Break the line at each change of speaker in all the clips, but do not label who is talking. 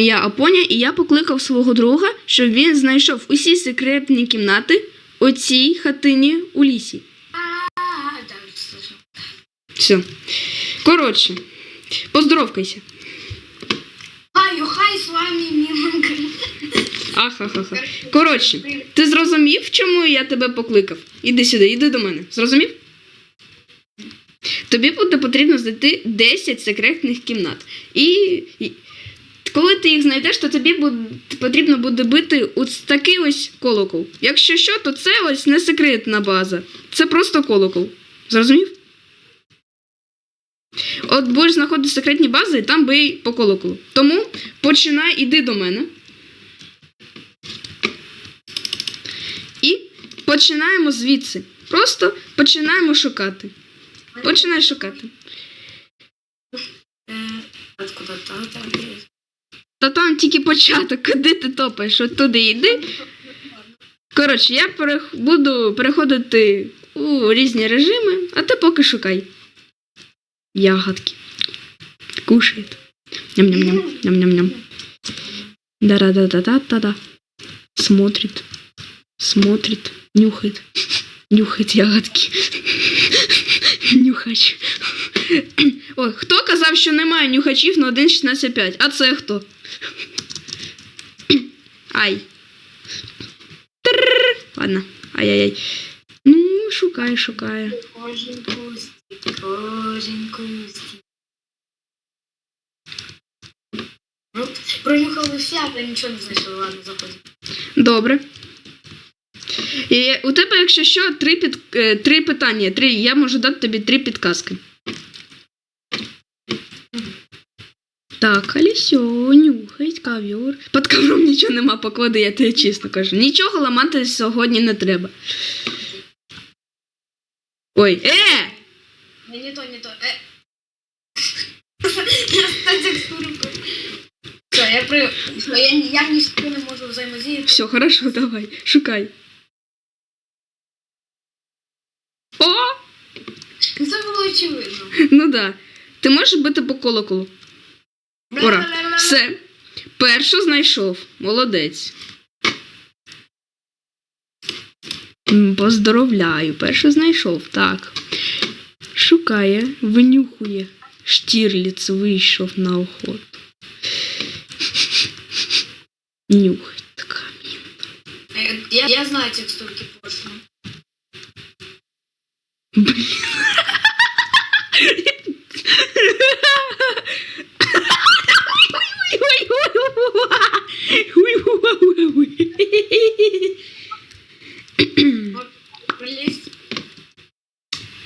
Я Апоня, і я покликав свого друга, щоб він знайшов усі секретні кімнати у цій хатині у лісі. Все. Коротше, поздоровкайся.
Хай, хай з вами Міланка.
Ахахаха. Коротше, ти зрозумів, чому я тебе покликав? Іди сюди, іди до мене. Зрозумів? Тобі буде потрібно знайти 10 секретних кімнат. І коли ти їх знайдеш, то тобі буде, потрібно буде бити ось такий ось колокол. Якщо що, то це ось не секретна база. Це просто колокол. Зрозумів? От будеш знаходити секретні бази і там бий по колоколу. Тому починай, іди до мене. І починаємо звідси. Просто починаємо шукати. Починай шукати.
Е? Та там
тільки початок, куди ти топаєш, от туди йди. Коротше, я перех... буду переходити у різні режими, а ти поки шукай. Ягодки. Кушает. Ням-ням-ням. Ням-ням-ням. Да-да-да-да-да-да. Смотрит. Смотрит. Нюхает. Нюхает ягодки. Нюхач. Ой, хто казав, що немає нюхачів на 1.16.5? А це хто? Ай. Трррр. Ладно. Ай-яй-яй. Ну, шукай, шукай.
Кожен кустик, кожен кустик. Ну, пронюхали всі, але нічого не знайшли. Ладно, заходимо.
Добре. І у тебе, якщо що, три, під, е, три питання. Три, я можу дати тобі три підказки. Так, колесо, нюхать, ковер. Під ковром нічого нема, поклади, я тобі чесно кажу. Нічого ламати сьогодні не треба. Ой, е!
Не, не то, не то. Е. Я. Все, я при... Я, я ні з не можу взаємодіяти.
Все, хорошо, давай, шукай. О!
Ну, Це було очевидно.
Ну да. Ти можеш бити по колоколу. Ура. Все. Першу знайшов. Молодець. Поздоровляю, першу знайшов. Так. Шукає, винюхує. Штірліц вийшов на охоту. Нюхать камінь.
Е, Я, я знаю текстурки точно.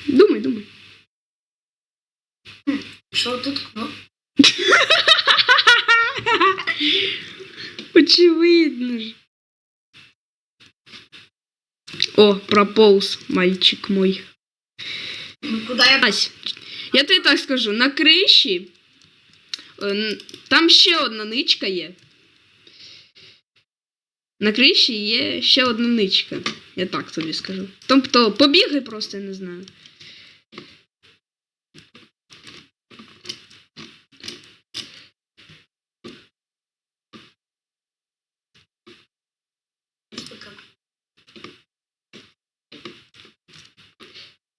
Думай, думай.
Що тут? Ну,
Очевидно ж. О, прополз, мальчик мой.
ну куди я...
Ась, я тобі так скажу, на криші е, н- там ще одна ничка є. На криші є ще одна ничка. Я так тобі скажу. Тобто побігай просто, я не знаю.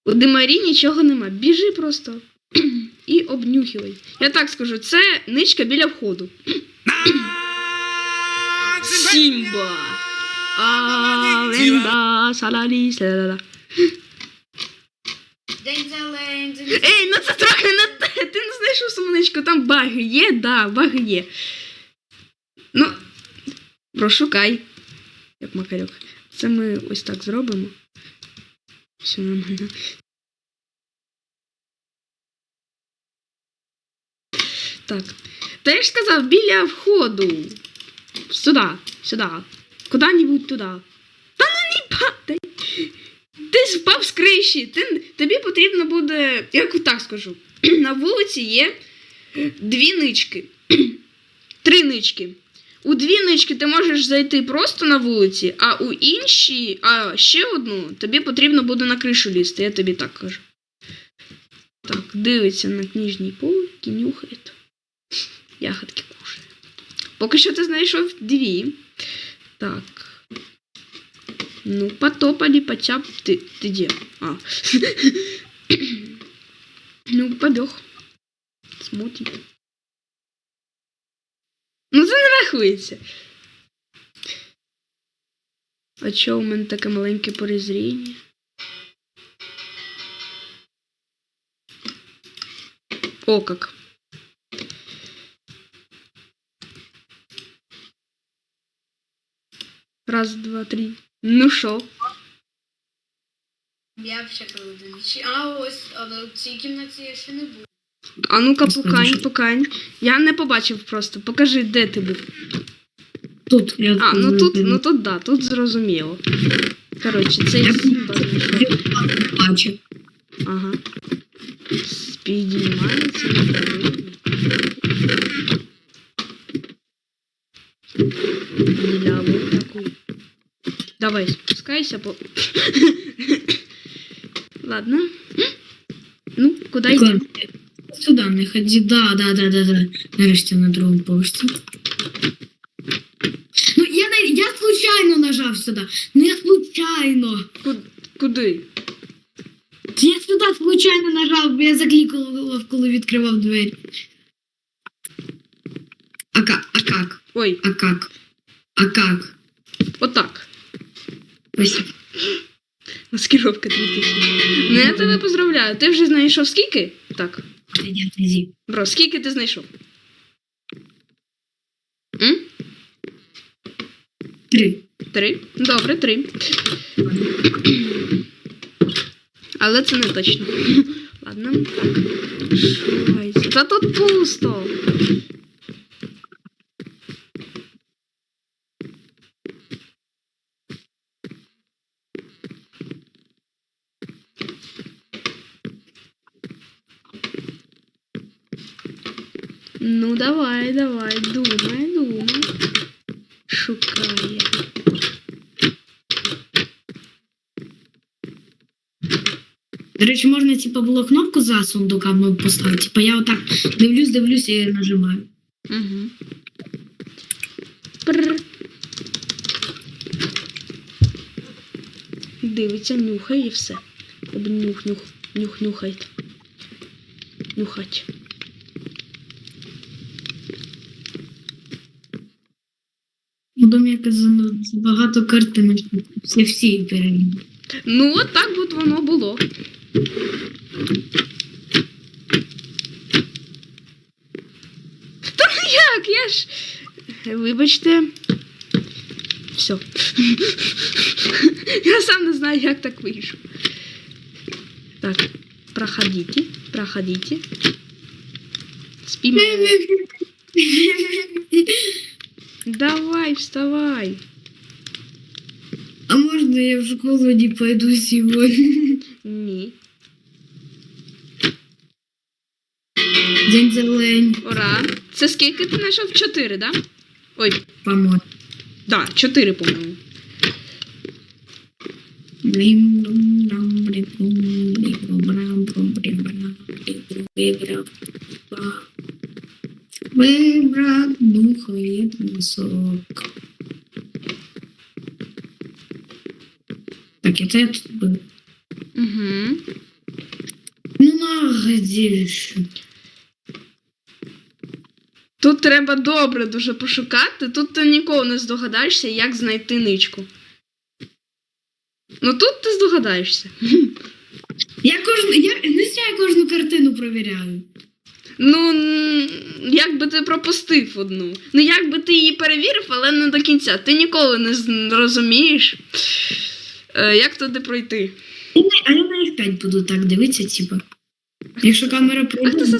У димарі нічого нема. Біжи просто і обнюхивай. Я так скажу, це ничка біля входу. Сімба. Аленда, салалі, селала. Ей, ну це трохи не те. Ти не знайшов сумничку, там баги є, да, баги є. Ну, прошукай. Як макарьок. Це ми ось так зробимо. Все нормально. Так. Та я ж сказав, біля входу. Сюди, сюди. Куди-небудь туди. Та ну не падай. Ти впав з криші. Ти, тобі потрібно буде, як так скажу, на вулиці є дві нички. Три нички. У дві нички ти можеш зайти просто на вулиці, а у інші, а ще одну, тобі потрібно буде на кришу лізти, я тобі так кажу. Так, дивиться на книжній полки, нюхає. Ягодки кушає. Поки що ти знайшов дві. Так. Ну, потопали, почап. Ты, ты где? А. ну, побег. Смотрим. Ну, це не рахується. А чого у мене таке маленьке порозріння? О, как. Раз, два, три. Ну що?
Я ще коли. А ось, але в цій кімнаті я ще не був.
А ну-ка, покань, покань. Я не побачив просто. Покажи, де ти був.
Тут я
А, ну тут, ну тут да, тут зрозуміло. Коротше, це
Я бачу.
Ага. Підіймається Давай, спускайся, по. Ладно. Ну, куди йти?
Ладно, Сюди не ході. Да, да, да, да, да. Нарешті на другому поверсі. Ну, я, не, я случайно нажав сюди. Ну я случайно.
Ку- Куди?
Я сюди случайно нажав, бо я заклікав, коли відкривав двері. А как? А как?
Ой,
А как? А как?
отак.
Спасибо.
Маскировка 2000. Ну я тебе поздравляю. Ти вже знайшов скільки? Так. Бро, скільки ти знайшов? М?
Три.
Три. Добре, три. Але це не точно. Ладно. Так. Та тут пусто. Ну, давай, давай, думай, думай. Шукає.
До речі, можна, типа, було кнопку за сундуками поставити. Типа я отак дивлюсь, дивлюсь і нажимаю.
Угу. Прр. Дивиться, нюхає і все. Обнюх, нюх, нюх, нюхай. Нюхать.
Потім якось багато картинок. Всі всі перевірю.
Ну, от так от воно було. Та ну як? Я ж. Вибачте. Все. Я сам не знаю, як так вийшло. Так, проходите, проходите. Спіймали. Давай, вставай.
А можна я в школу не пойду сьогодні?
Ні.
День зелень,
Ура. Це скільки ти знайшов? Чотири, да? Ой,
по-моєму.
да, чотири, по-моєму.
Блім, вибрав. Ба. Вибрав духові носок. Так, это я тут был.
Угу.
Ну, нагадіш.
Тут треба добре дуже пошукати. Тут ти ніколи не здогадаєшся, як знайти ничку. Ну тут ти здогадаєшся.
Я кожну, я не зря я кожну картину провіряю.
Ну, як би ти пропустив одну. Ну, як би ти її перевірив, але не до кінця. Ти ніколи не з- розумієш, е, як туди пройти.
А я на їх 5 буду так дивитися, типа. Якщо камера
Ах ти
пройде.
за.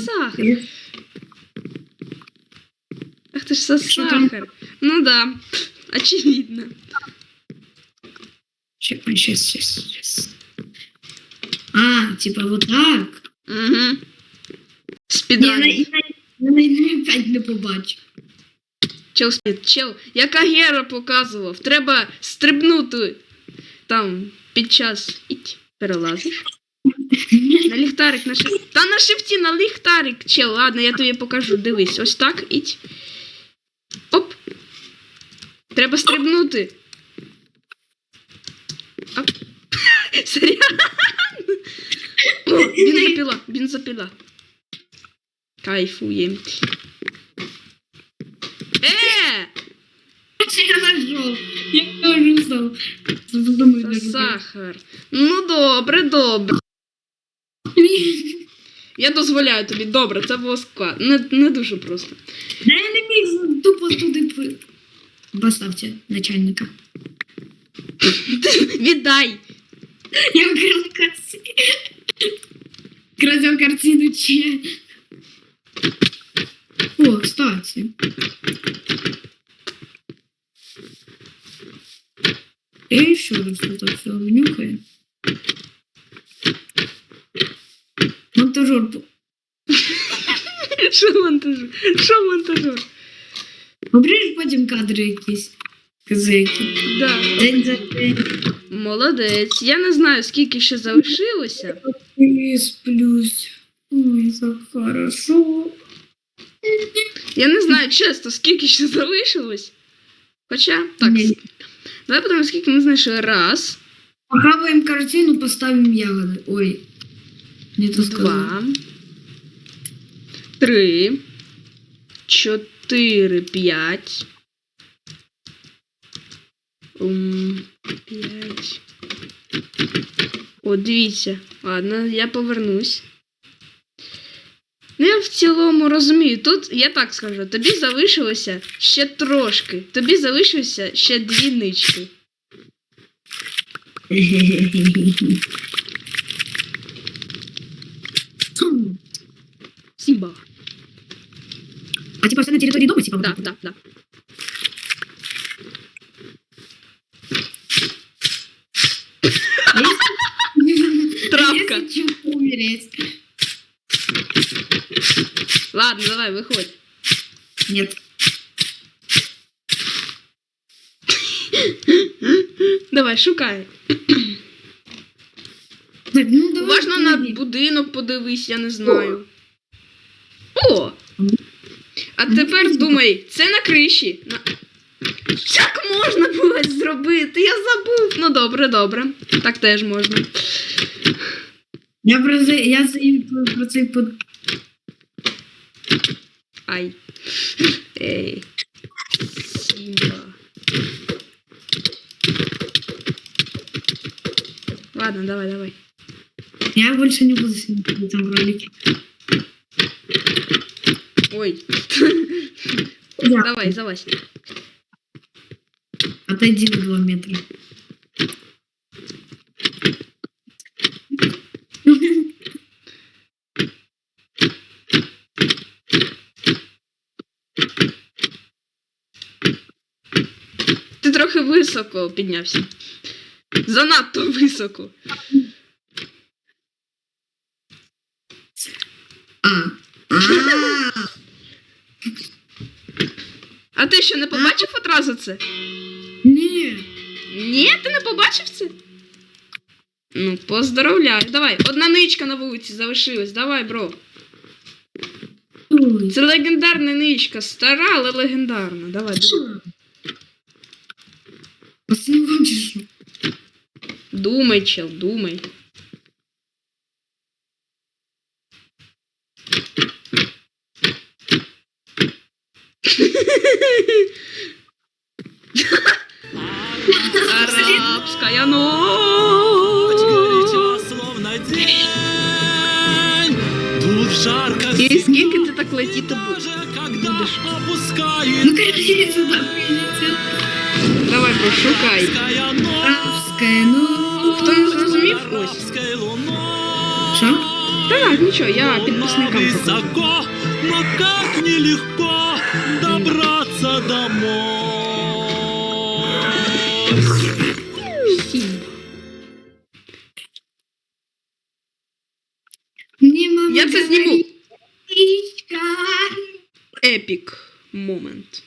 Ах ти ж за
Що там?
сахар. Ну да, очевидно.
Ща- Щас, щас, щас. А, типа вот так.
Угу.
Я на,
Спідран.
я на, я на 5 не побачу.
Чел спід, чел, яка Гера показував. Треба стрибнути там під час іть. Перелазиш. На ліхтарик на шиф... Та на шифті на ліхтарик, чел. Ладно, я тобі покажу. Дивись, ось так іть. Оп. Треба стрибнути. Оп. Серйозно? О, бензопіла, бензопіла. Кайфуємо. Е!
Я. Задумай,
Це сахар. Ну добре, добре. Я дозволяю тобі. Добре, це було складно. Не, не дуже просто.
Я не міг тупо туди Поставте начальника.
Віддай.
Я вкрал картину. Крадем картину че. О, кстати. Я еще раз это все обнюхаю. Монтажер.
Що монтажер? Що монтажер?
Обрежь потім кадри якісь. Казики.
Да.
День за день.
Молодець. Я не знаю, скільки ще залишилося.
І сплюсь. Ой, так хорошо.
Я не знаю, чесно, скільки ще залишилось. Хоча, так.
Ні.
Давай подумаємо, скільки ми знайшли. Раз,
Похаваем картину, поставим ягоды. Ой. Не то сказал.
два, три, чотири, п'ять. М, П'ять. О, дивіться. Ладно, я повернусь. Ну, я в цілому розумію. Тут я так скажу, тобі залишилося ще трошки. Тобі залишилося ще дві нички.
Хм.
Сімба.
А типа все на территории дома, типа?
Да, да, да.
А если-
Травка.
Если чё, умереть.
Ладно, давай, виходь.
Нет.
Давай, шукай.
Так, ну давай.
Уважно на будинок подивись, я не знаю. О! А тепер думай, це на криші. На... Як можна було зробити? Я забув. Ну добре, добре. Так теж можна.
Я про це, я це про, це под...
Ай. Ей. Сімба. Ладно, давай, давай.
Я больше не буду снимать в этом ролике.
Ой.
Я.
Давай, залазь.
Отойди на два метра.
Трохи високо піднявся. Занадто високо.
А.
Ти що не побачив одразу це?
Ні.
Ні, ти не побачив це? Ну, поздоровляю. Давай, одна ничка на вулиці залишилась. Давай, бро. Це легендарна ничка. Стара, але легендарна. Давай, давай. Думай, чел, думай. Давай, бро, шукай.
арабская ночь.
Арабская, ну...
Хто не зрозумів? Ось.
Арабской луной.
Що?
Так, нічого, я підписникам покажу.
Высоко, но как нелегко добраться домой.
Сімба.
Мне мама
Я це зніму.
говорит, «Птичка».
Епік момент.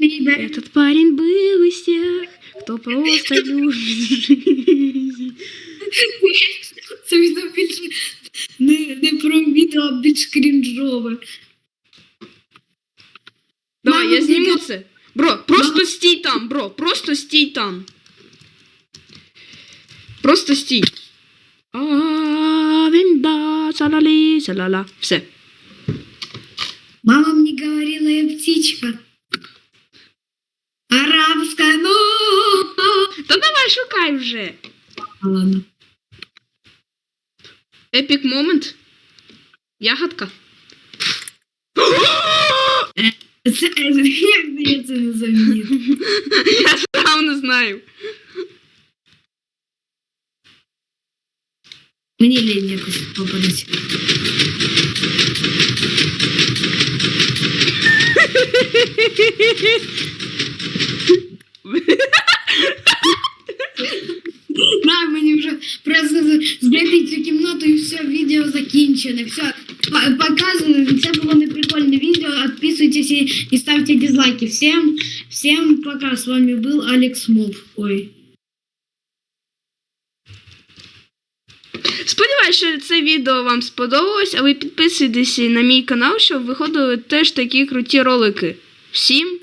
Бе-бе-бе-бе-бе. Бе-бе.
Этот парень был из тех, кто просто любит жизнь.
Це він більше Не, не про відео, а більш крінжове.
Давай,
Мама,
я зніму
відео-
це. Бро, просто
Мама-
стій там, бро, просто стій там. Просто стій. А, вінда, салалі, салала. Все.
Мама мне говорила, я птичка. Арабская, ну...
Та давай шукай вже.
А, ладно.
Епік момент. Ягодка.
Це, як я це не замітив?
Я сам не знаю.
Мені лінь якось попадуть. Всім пока. З вами був Алекс Мов. Ой.
Сподіваюсь, що це відео вам сподобалось, а ви підписуйтесь на мій канал, щоб виходили теж такі круті ролики. Всім